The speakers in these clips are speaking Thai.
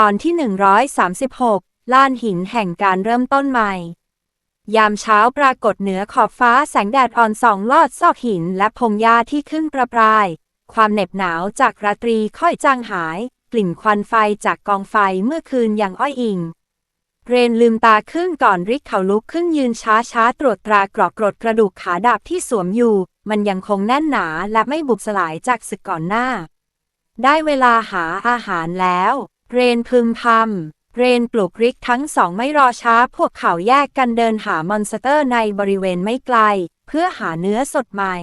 ตอนที่ 136 ล้านหินแห่งการเริ่มต้นใหม่ ยามเช้าปรากฏเหนือขอบฟ้าแสงแดดอ่อนส่องลอดซอกหินและพงหญ้าที่ขึ้นประปราย ความเหน็บหนาวจากราตรีค่อยจางหาย กลิ่นควันไฟจากกองไฟเมื่อคืนอย่างอ้อยอิง เรนลืมตาขึ้นก่อนริกเขาลุกขึ้นยืนช้าช้าๆตรวจตรากรอกกรดกระดูกขาดาบที่สวมอยู่ มันยังคงแน่นหนาและไม่บุบสลายจากศึกก่อนหน้า ได้เวลาหาอาหารแล้ว เรนพึมพำ เรนปลุกริกทั้งสองไม่รอช้า พวกเขาแยกกันเดินหามอนสเตอร์ในบริเวณไม่ไกล เพื่อหาเนื้อสดใหม่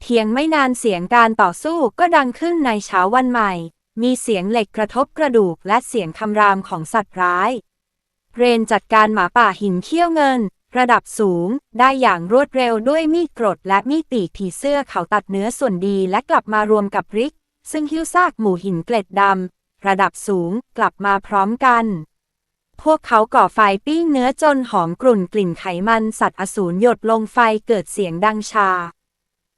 เพียงไม่นานเสียงการต่อสู้ก็ดังขึ้นในเช้าวันใหม่ มีเสียงเหล็กกระทบกระดูกและเสียงคำรามของสัตว์ร้าย เรนจัดการหมาป่าหินเขี้ยวเงิน ระดับสูง ได้อย่างรวดเร็วด้วยมีดกรดและมีดปีกผีเสื้อเขาตัดเนื้อส่วนดีและกลับมารวมกับริกซึ่งหิ้วซากหมู่หินเกล็ดดำ ระดับสูงกลับมาพร้อมกัน พวกเขาก่อไฟปิ้งเนื้อจนหอมกลุ่นกลิ่นไขมันสัตว์อสูรหยดลงไฟเกิดเสียงดังชา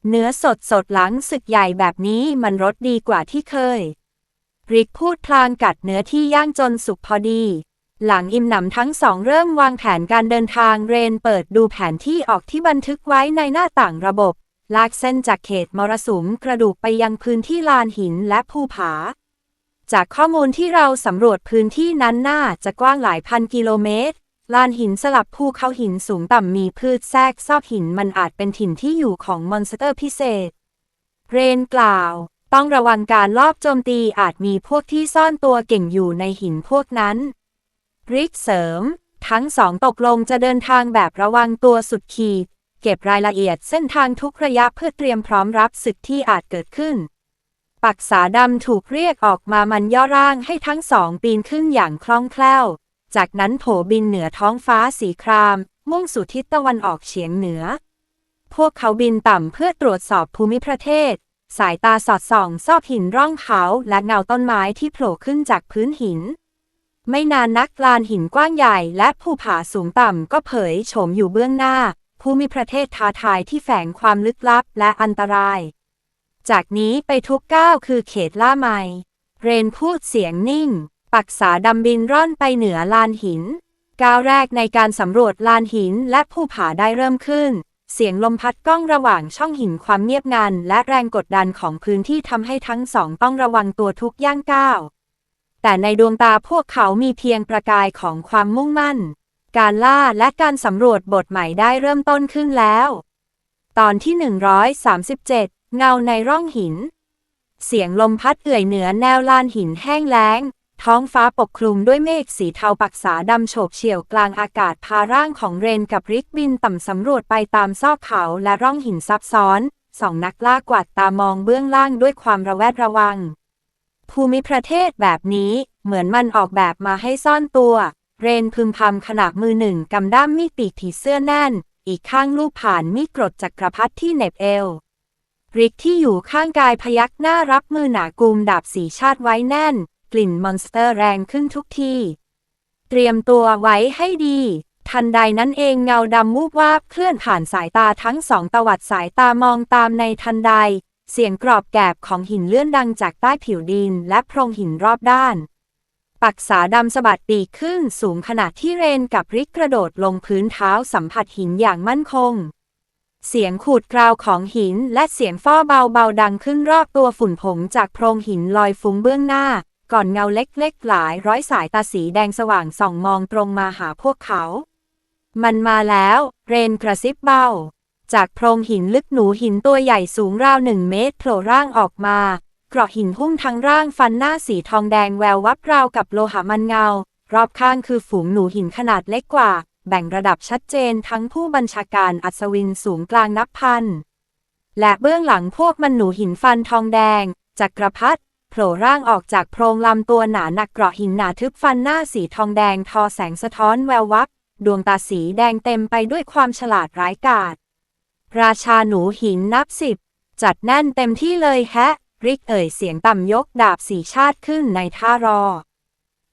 เนื้อสดสดหลังศึกใหญ่แบบนี้มันรสดีกว่าที่เคย ริกพูดพลางกัดเนื้อที่ย่างจนสุกพอดี หลังอิ่มหนำทั้งสองเริ่มวางแผนการเดินทางเรนเปิดดูแผนที่ออกที่บันทึกไว้ในหน้าต่างระบบลากเส้นจากเขตมรสุมกระดูกไปยังพื้นที่ลานหินและภูผา จากข้อมูลที่เราสำรวจพื้นที่นั้นน่าจะกว้างหลายพันกิโลเมตร ลานหินสลับภูเขาหินสูงต่ำมีพืชแทรกซอกหินมันอาจเป็นถิ่นที่อยู่ของมอนสเตอร์พิเศษ เรนกล่าว ต้องระวังการลอบโจมตีอาจมีพวกที่ซ่อนตัวเก่งอยู่ในหินพวกนั้นริกเสริม ทั้งสองตกลงจะเดินทางแบบระวังตัวสุดขีด เก็บรายละเอียดเส้นทางทุกระยะเพื่อเตรียมพร้อมรับศึกที่อาจเกิดขึ้น ปักษาดำถูกเรียกออกมามันย่อร่างให้ทั้งสองปีนขึ้นอย่างคล่องแคล่ว จากนั้นโผบินเหนือท้องฟ้าสีคราม มุ่งสู่ทิศตะวันออกเฉียงเหนือ พวกเขาบินต่ำเพื่อตรวจสอบภูมิประเทศ สายตาสอดส่องซอกหินร่องเขาและเงาต้นไม้ที่โผล่ขึ้นจากพื้นหิน ไม่นานนักลานหินกว้างใหญ่และภูผาสูงต่ำก็เผยโฉมอยู่เบื้องหน้า ภูมิประเทศท้าทายที่แฝงความลึกลับและอันตราย จากนี้ไปทุกก้าวคือเขตล่าใหม่เรนพูดเสียงนิ่ง ปักษาดำบินร่อนไปเหนือลานหิน ก้าวแรกในการสำรวจลานหินและภูผาได้เริ่มขึ้น เสียงลมพัดก้องระหว่างช่องหินความเงียบงันและแรงกดดันของพื้นที่ทำให้ทั้งสองต้องระวังตัวทุกย่างก้าว แต่ในดวงตาพวกเขามีเพียงประกายของความมุ่งมั่น การล่าและการสำรวจบทใหม่ได้เริ่มต้นขึ้นแล้ว ตอนที่ 137 เงาในร่องหิน เสียงลมพัดเอื่อยเหนือแนวลานหินแห้งแล้ง ท้องฟ้าปกคลุมด้วยเมฆสีเทาปักษาดำโฉบเฉี่ยวกลางอากาศพาร่างของเรนกับริกบินต่ำสำรวจไปตามซอกเขาและร่องหินซับซ้อนสองนักล่ากวาดตามองเบื้องล่างด้วยความระแวดระวัง ภูมิประเทศแบบนี้เหมือนมันออกแบบมาให้ซ่อนตัว เรนพึมพำขณะมือหนึ่งกำด้ามมีดปีกผีเสื้อแน่น อีกข้างลูบผ่านมีดกรดจักรพรรดิที่เหน็บเอว ริกที่อยู่ข้างกายพยักหน้ารับมือหนากุมดาบสีชาติไว้แน่น กลิ่นมอนสเตอร์แรงขึ้นทุกที เตรียมตัวไว้ให้ดี ทันใดนั้นเองเงาดำวูบวาบเคลื่อนผ่านสายตาทั้งสองตวัดสายตามองตามในทันใด เสียงกรอบแกรบของหินเลื่อนดังจากใต้ผิวดินและโพรงหินรอบด้าน ปักษาดำสะบัดปีกขึ้นสูงขนาดที่เรนกับริกกระโดดลงพื้นเท้าสัมผัสหินอย่างมั่นคง เสียงขูดกราวของหินและเสียงฟ้อเบาๆดังขึ้นรอบตัวฝุ่นผงจากโพรงหินลอยฟุ้งเบื้องหน้า ก่อนเงาเล็กๆหลายร้อยสายตาสีแดงสว่างส่องมองตรงมาหาพวกเขา มันมาแล้ว เรนกระซิบเบา จากโพรงหินลึกหนูหินตัวใหญ่สูงราวหนึ่งเมตรโผล่ร่างออกมาเกราะหินหุ้มทั้งร่างฟันหน้าสีทองแดงแวววับราวกับโลหะมันเงา รอบข้างคือฝูงหนูหินขนาดเล็กกว่า แบ่งระดับชัดเจนทั้งผู้บัญชาการอัศวินสูงกลางนับพัน และเบื้องหลังพวกมันหนูหินฟันทองแดง จักรพรรดิโผล่ร่างออกจากโพรงลำตัวหนาหนักเกราะหินหนาทึบฟันหน้าสีทองแดงทอแสงสะท้อนแวววับ ดวงตาสีแดงเต็มไปด้วยความฉลาดร้ายกาจราชาหนูหินนับสิบ จัดแน่นเต็มที่เลยแฮะ ริกเอ่ยเสียงต่ำยกดาบสีชาติขึ้นในท่ารอ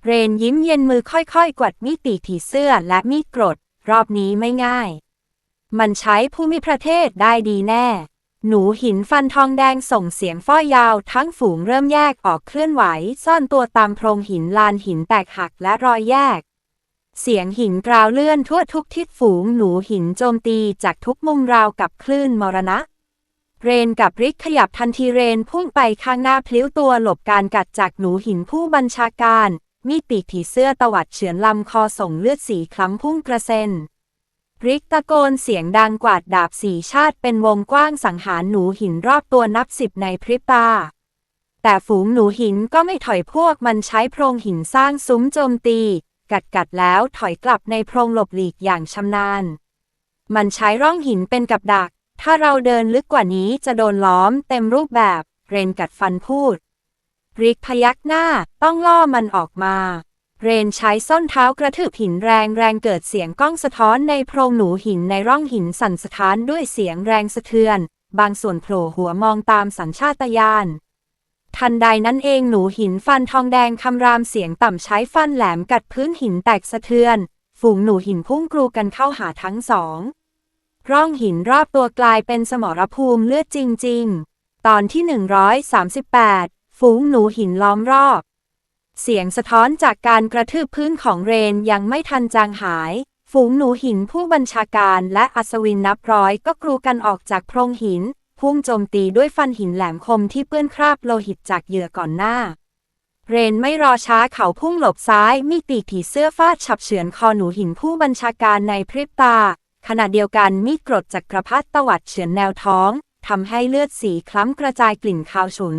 เรนยิ้มเย็นมือค่อยๆ กวัดมีดปีกผีเสื้อและมีดกรด รอบนี้ไม่ง่าย มันใช้ภูมิประเทศได้ดีแน่ หนูหินฟันทองแดงส่งเสียงฟ้อยยาวทั้งฝูงเริ่มแยกออกเคลื่อนไหว ซ่อนตัวตามโพรงหินลานหินแตกหักและรอยแยก เสียงหินกราวเลื่อนทั่วทุกทิศฝูงหนูหินโจมตีจากทุกมุมราวกับคลื่นมรณะเรนกับริกขยับทันทีเรนพุ่งไปข้างหน้าพลิ้วตัวหลบการกัดจากหนูหินผู้บัญชาการ มีปีกผีเสื้อตวัดเฉือนลำคอส่งเลือดสีคล้ำพุ่งกระเซ็นริกตะโกนเสียงดังกวาดดาบสีชาติเป็นวงกว้างสังหารหนูหินรอบตัวนับสิบในพริบตา แต่ฝูงหนูหินก็ไม่ถอยพวกมันใช้โพรงหินสร้างซุ้มโจมตี กัดกัดแล้วถอยกลับในโพรงหลบหลีกอย่างชำนาญ มันใช้ร่องหินเป็นกับดัก ถ้าเราเดินลึกกว่านี้จะโดนล้อมเต็มรูปแบบ เรนกัดฟันพูด ริกพยักหน้า ต้องล่อมันออกมา เรนใช้ส้นเท้ากระทืบหินแรงแรงเกิดเสียงก้องสะท้อนในโพรงหนูหินในร่องหินสั่นสะท้านด้วยเสียงแรงสะเทือน บางส่วนโผล่หัวมองตามสัญชาตญาณทันใดนั้นเองหนูหินฟันทองแดงคำรามเสียงต่ำใช้ฟันแหลมกัดพื้นหินแตกสะเทือน ฝูงหนูหินพุ่งกรูกันเข้าหาทั้งสอง ร่องหินรอบตัวกลายเป็นสมรภูมิเลือดจริง ๆ ตอนที่ 138 ฝูงหนูหินล้อมรอบ เสียงสะท้อนจากการกระทืบพื้นของเรนยังไม่ทันจางหาย ฝูงหนูหินผู้บัญชาการและอัศวินนับร้อยก็กรูกันออกจากโพรงหิน พุ่งโจมตีด้วยฟันหินแหลมคมที่เปื้อนคราบโลหิตจากเหยื่อก่อนหน้า เรนไม่รอช้าเขาพุ่งหลบซ้าย มีปีกผีเสื้อฟาดฉับเฉือนคอหนูหินผู้บัญชาการในพริบตา ขณะเดียวกันมีดกรดจากกระพัดตวัดเฉือนแนวท้องทำให้เลือดสีคล้ำกระจายกลิ่นคาวฉุน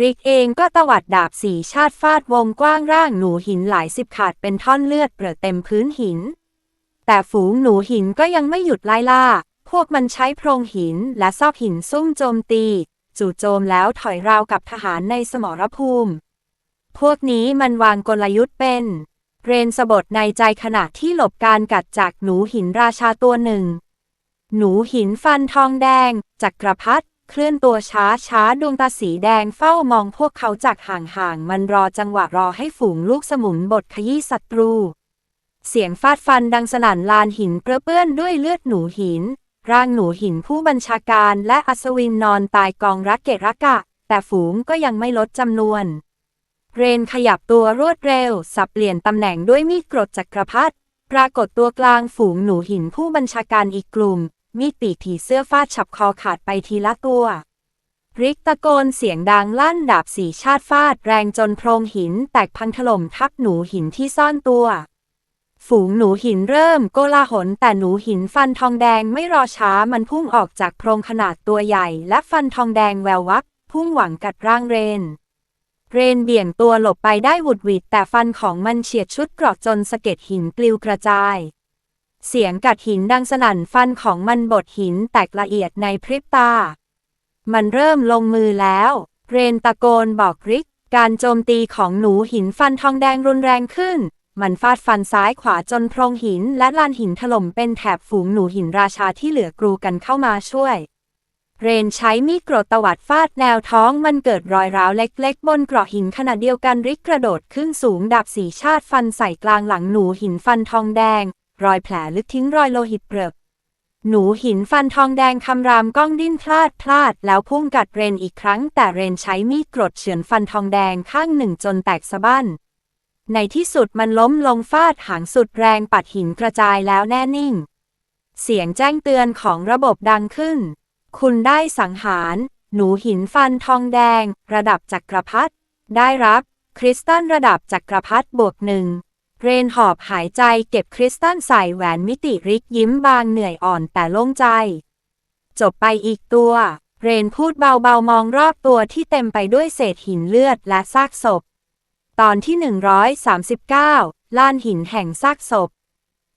ริกเองก็ตวัดดาบสีชาติฟาดวงกว้างร่างหนูหินหลายสิบขาดเป็นท่อนเลือดเปรอะเต็มพื้นหิน แต่ฝูงหนูหินก็ยังไม่หยุดไล่ล่า พวกมันใช้โพรงหินและซอกหินซุ่มโจมตี จู่โจมแล้วถอยราวกับทหารในสมรภูมิ พวกนี้มันวางกลยุทธ์เป็น เรนสบดในใจขณะที่หลบการกัดจากหนูหินราชาตัวหนึ่ง หนูหินฟันทองแดงจักรพรรดิ เคลื่อนตัวช้าช้าดวงตาสีแดงเฝ้ามองพวกเขาจากห่างๆ มันรอจังหวะรอให้ฝูงลูกสมุนบทขยี้ศัตรู เสียงฟาดฟันดังสนั่นลานหินเปื้อนด้วยเลือดหนูหิน ร่างหนูหินผู้บัญชาการและอัศวินนอนตายกองรักเกะระกะ แต่ฝูงก็ยังไม่ลดจำนวน เรนขยับตัวรวดเร็ว สับเปลี่ยนตำแหน่งด้วยมีดกรดจักรพรรดิปรากฏตัวกลางฝูงหนูหินผู้บัญชาการอีกกลุ่ม มีดปีกผีเสื้อฟาดฉับคอขาดไปทีละตัวริกตะโกนเสียงดังลั่นดาบสีชาติฟาดแรงจนโพรงหินแตกพังถล่มทับหนูหินที่ซ่อนตัว ฝูงหนูหินเริ่มโกลาหลแต่หนูหินฟันทองแดงไม่รอช้ามันพุ่งออกจากโพรงขนาดตัวใหญ่ และฟันทองแดงแวววับพุ่งหวังกัดร่างเรน เรนเบี่ยงตัวหลบไปได้หวุดหวิดแต่ฟันของมันเฉียดชุดกรอกจนสะเก็ดหินปลิวกระจาย เสียงกัดหินดังสนั่นฟันของมันบดหินแตกละเอียดในพริบตา มันเริ่มลงมือแล้ว เรนตะโกนบอกริก การโจมตีของหนูหินฟันทองแดงรุนแรงขึ้น มันฟาดฟันซ้ายขวาจนโพรงหินและลานหินถล่มเป็นแถบฝูงหนูหินราชาที่เหลือกรูกันเข้ามาช่วย เรนใช้มีดกรดตวัดฟาดแนวท้องมันเกิดรอยร้าวเล็ก ๆ บนเกราะหินขณะเดียวกันริกกระโดดขึ้นสูงดาบสีชาติฟันใส่กลางหลังหนูหินฟันทองแดง รอยแผลลึกทิ้งรอยโลหิตเปรอะหนูหินฟันทองแดงคำรามก้องดิ้นพลาดพลาด แล้วพุ่งกัดเรนอีกครั้ง แต่เรนใช้มีดกรดเฉือนฟันทองแดงข้างหนึ่งจนแตกสะบั้น ในที่สุดมันล้มลงฟาดหางสุดแรงปัดหินกระจายแล้วแน่นิ่ง เสียงแจ้งเตือนของระบบดังขึ้น คุณได้สังหาร หนูหินฟันทองแดง ระดับจักรพรรดิได้รับ คริสตัลระดับจักรพรรดิบวกหนึ่ง เรนหอบหายใจเก็บคริสตัลใส่แหวนมิติริกยิ้มบางเหนื่อยอ่อนแต่โล่งใจ จบไปอีกตัว เรนพูดเบาๆมองรอบตัวที่เต็มไปด้วยเศษหินเลือดและซากศพ ตอนที่ 139 ลานหินแห่งซากศพ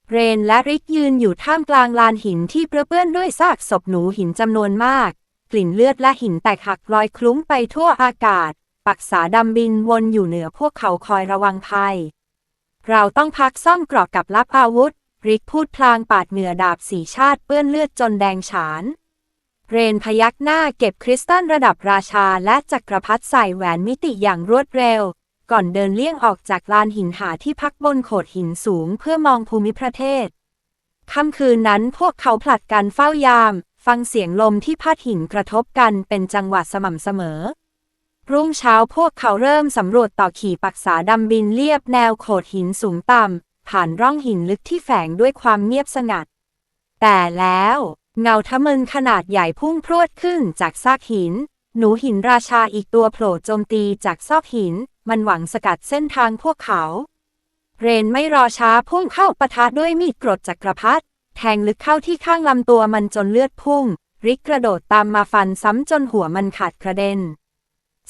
เรนและริกยืนอยู่ท่ามกลางลานหินที่เปื้อนด้วยซากศพหนูหินจำนวนมาก กลิ่นเลือดและหินแตกหักลอยคลุ้งไปทั่วอากาศ ปักษาดำบินวนอยู่เหนือพวกเขาคอยระวังภัย เราต้องพักซ่อมกรอกกับรับอาวุธ ริกพูดพลางปาดเหนือดาบสีชาติเปื้อนเลือดจนแดงฉาน เรนพยักหน้าเก็บคริสตัลระดับราชาและจักรพรรดิใส่แหวนมิติอย่างรวดเร็ว ก่อนเดินเลี่ยงออกจากลานหินหาที่พักบนโขดหินสูงเพื่อมองภูมิประเทศ ค่ำคืนนั้นพวกเขาผลัดกันเฝ้ายามฟฟังเสียงลมที่พัดหินกระทบกันเป็นจังหวะสม่ำเสมอ รุ่งเช้าพวกเขาเริ่มสำรวจต่อขี่ปักษาดำบินเรียบแนวโขดหินสูงต่ำ ผ่านร่องหินลึกที่แฝงด้วยความเงียบสงัด แต่แล้ว เงาทะมึนขนาดใหญ่พุ่งพรวดขึ้นจากซากหิน หนูหินราชาอีกตัวโผล่โจมตีจากซอกหิน มันหวังสกัดเส้นทางพวกเขา เรนไม่รอช้าพุ่งเข้าปะทะด้วยมีดกรดจักรพรรดิแทงลึกเข้าที่ข้างลำตัวมันจนเลือดพุ่ง ริกกระโดดตามมาฟันซ้ำจนหัวมันขาดกระเด็น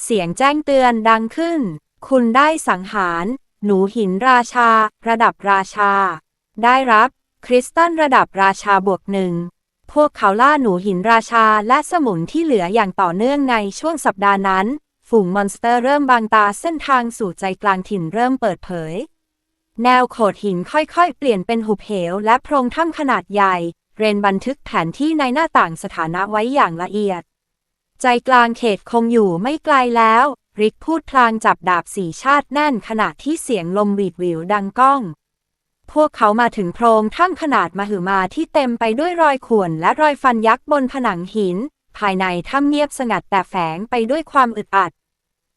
เสียงแจ้งเตือนดังขึ้น คุณได้สังหาร หนูหินราชา ระดับราชา ได้รับ คริสตัลระดับราชาบวกหนึ่ง พวกเขาล่าหนูหินราชาและสมุนที่เหลืออย่างต่อเนื่องในช่วงสัปดาห์นั้น ฝูงมอนสเตอร์เริ่มบางตาเส้นทางสู่ใจกลางถิ่นเริ่มเปิดเผย แนวโขดหินค่อยๆ เปลี่ยนเป็นหุบเหว และโพรงถ้ำขนาดใหญ่ เรนบันทึกแผนที่ในหน้าต่างสถานะไว้อย่างละเอียด ใจกลางเขตคงอยู่ไม่ไกลแล้ว ริกพูดพลางจับดาบสีชาติแน่นขณะที่เสียงลมหวีดหวิวดังก้อง พวกเขามาถึงโพรงถ้ำขนาดมหึมาที่เต็มไปด้วยรอยข่วนและรอยฟันยักษ์บนผนังหิน ภายในถ้ำเงียบสงัดแต่แฝงไปด้วยความอึดอัด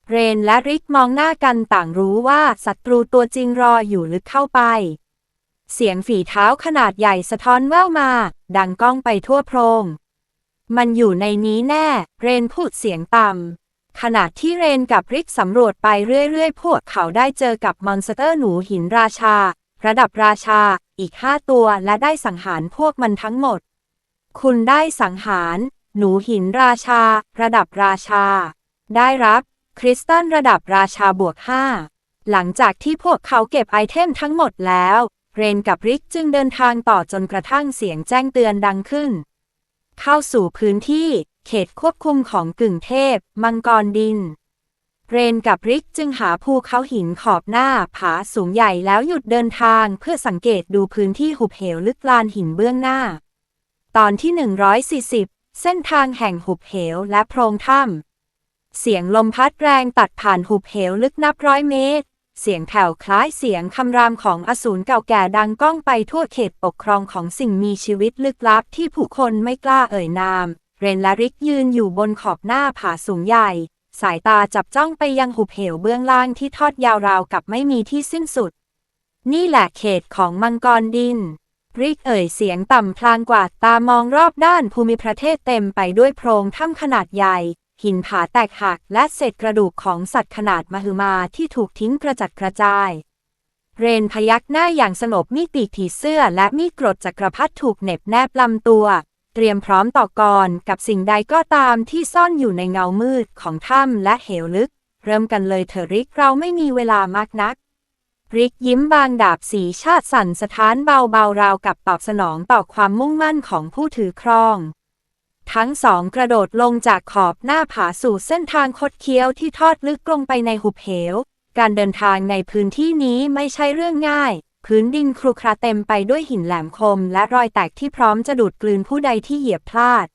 เรนและริกมองหน้ากันต่างรู้ว่าศัตรูตัวจริงรออยู่ลึกเข้าไปเสียงฝีเท้าขนาดใหญ่สะท้อนแว่วมา ดังก้องไปทั่วโพรง มันอยู่ในนี้แน่ เรนพูดเสียงต่ำขณะที่เรนกับริกสำรวจไปเรื่อยๆ พวกเขาได้เจอกับมอนสเตอร์หนูหินราชา ระดับราชา อีกห้าตัวและได้สังหารพวกมันทั้งหมด คุณได้สังหาร หนูหินราชา ระดับราชา ได้รับคริสตัลระดับราชาบวกห้าหลังจากที่พวกเขาเก็บไอเทมทั้งหมดแล้ว เรนกับริกจึงเดินทางต่อจนกระทั่งเสียงแจ้งเตือนดังขึ้น เข้าสู่พื้นที่เขตควบคุมของกึ่งเทพ มังกรดิน เรนกับริกจึงหาภูเขาหินขอบหน้าผาสูงใหญ่แล้วหยุดเดินทางเพื่อสังเกตดูพื้นที่หุบเหวลึกลานหินเบื้องหน้า ตอนที่ 140 เส้นทางแห่งหุบเหวและโพรงถ้ำเสียงลมพัดแรงตัดผ่านหุบเหวลึกนับร้อยเมตร เสียงแผ่วคล้ายเสียงคำรามของอสูรเก่าแก่ดังก้องไปทั่วเขตปกครองของสิ่งมีชีวิตลึกลับที่ผู้คนไม่กล้าเอ่ยนาม เรนและริกยืนอยู่บนขอบหน้าผาสูงใหญ่ สายตาจับจ้องไปยังหุบเหวเบื้องล่างที่ทอดยาวราวกับไม่มีที่สิ้นสุด นี่แหละเขตของมังกรดิน ริกเอ่ยเสียงต่ำพลางกวาดตามองรอบด้านภูมิประเทศเต็มไปด้วยโพรงถ้ำขนาดใหญ่ หินผาแตกหักและเศษกระดูกของสัตว์ขนาดมหึมาที่ถูกทิ้งกระจัดกระจาย เรนพยักหน้าอย่างสงบมีดปีกผีเสื้อและมีดกรดจักรพรรดิถูกเหน็บแนบลำตัว เตรียมพร้อมต่อกรกับสิ่งใดก็ตามที่ซ่อนอยู่ในเงามืดของถ้ำและเหวลึก เริ่มกันเลยเถอะริกเราไม่มีเวลามากนัก ริกยิ้มบางดาบสีชาติสั่นสะท้านเบาๆราวกับตอบสนองต่อความมุ่งมั่นของผู้ถือครอง ทั้งสองกระโดดลงจากขอบหน้าผาสู่เส้นทางคดเคี้ยวที่ทอดลึกลงไปในหุบเหว การเดินทางในพื้นที่นี้ไม่ใช่เรื่องง่าย พื้นดินครุขระเต็มไปด้วยหินแหลมคม และรอยแตกที่พร้อมจะดูดกลืนผู้ใดที่เหยียบพลาด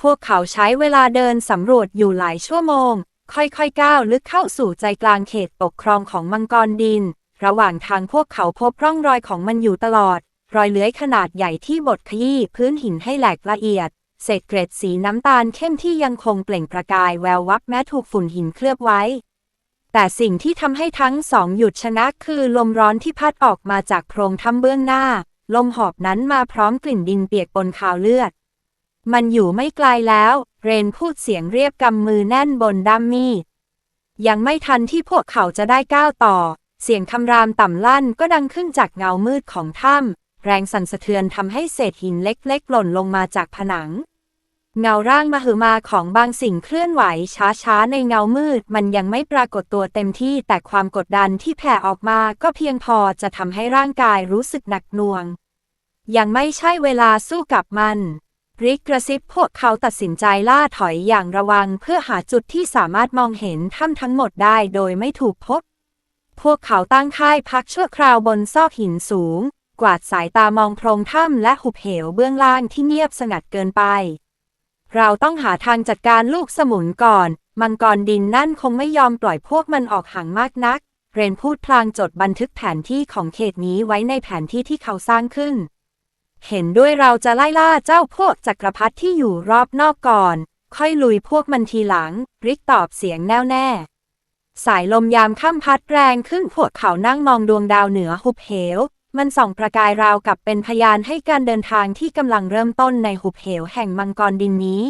พวกเขาใช้เวลาเดินสำรวจอยู่หลายชั่วโมง ค่อยๆก้าวลึกเข้าสู่ใจกลางเขตปกครองของมังกรดิน ระหว่างทางพวกเขาพบร่องรอยของมันอยู่ตลอด รอยเลื้อยขนาดใหญ่ที่บดขยี้พื้นหินให้แหลกละเอียด เศษเกร็ดสีน้ำตาลเข้มที่ยังคงเปล่งประกายแวววับแม้ถูกฝุ่นหินเคลือบไว้ แต่สิ่งที่ทำให้ทั้งสองหยุดชะงักคือลมร้อนที่พัดออกมาจากโพรงถ้ำเบื้องหน้า ลมหอบนั้นมาพร้อมกลิ่นดินเปียกปนคาวเลือด มันอยู่ไม่ไกลแล้ว เรนพูดเสียงเรียบกำมือแน่นบนด้ามมีดยังไม่ทันที่พวกเขาจะได้ก้าวต่อ เสียงคำรามต่ำลั่นก็ดังขึ้นจากเงามืดของถ้ำแรงสั่นสะเทือนทำให้เศษหินเล็กๆ หล่นลงมาจากผนัง เงาร่างมหึมาของบางสิ่งเคลื่อนไหวช้าๆ ในเงามืด มันยังไม่ปรากฏตัวเต็มที่แต่ความกดดันที่แผ่ออกมาก็เพียงพอจะทำให้ร่างกายรู้สึกหนักหน่วง ยังไม่ใช่เวลาสู้กับมันริกกระซิบพวกเขาตัดสินใจล่าถอยอย่างระวังเพื่อหาจุดที่สามารถมองเห็นถ้ำทั้งหมดได้โดยไม่ถูกพบ พวกเขาตั้งค่ายพักชั่วคราวบนซอกหินสูง กวาดสายตามองโพรงถ้ำและหุบเหวเบื้องล่างที่เงียบสงัดเกินไป เราต้องหาทางจัดการลูกสมุนก่อน มังกรดินนั่นคงไม่ยอมปล่อยพวกมันออกห่างมากนัก เรนพูดพลางจดบันทึกแผนที่ของเขตนี้ไว้ในแผนที่ที่เขาสร้างขึ้น เห็นด้วยเราจะไล่ล่าเจ้าพวกจักรพรรดิที่อยู่รอบนอกก่อน ค่อยลุยพวกมันทีหลัง ริกตอบเสียงแน่วแน่ สายลมยามค่ำพัดแรงขึ้นพวกเขานั่งมองดวงดาวเหนือหุบเหว มันส่องประกายราวกับเป็นพยานให้การเดินทางที่กำลังเริ่มต้นในหุบเหวแห่งมังกรดินนี้